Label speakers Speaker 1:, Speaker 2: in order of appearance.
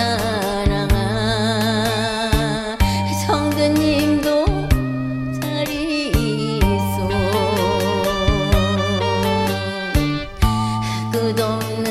Speaker 1: 사랑아 성도님도 자리 있어. 그 끝없는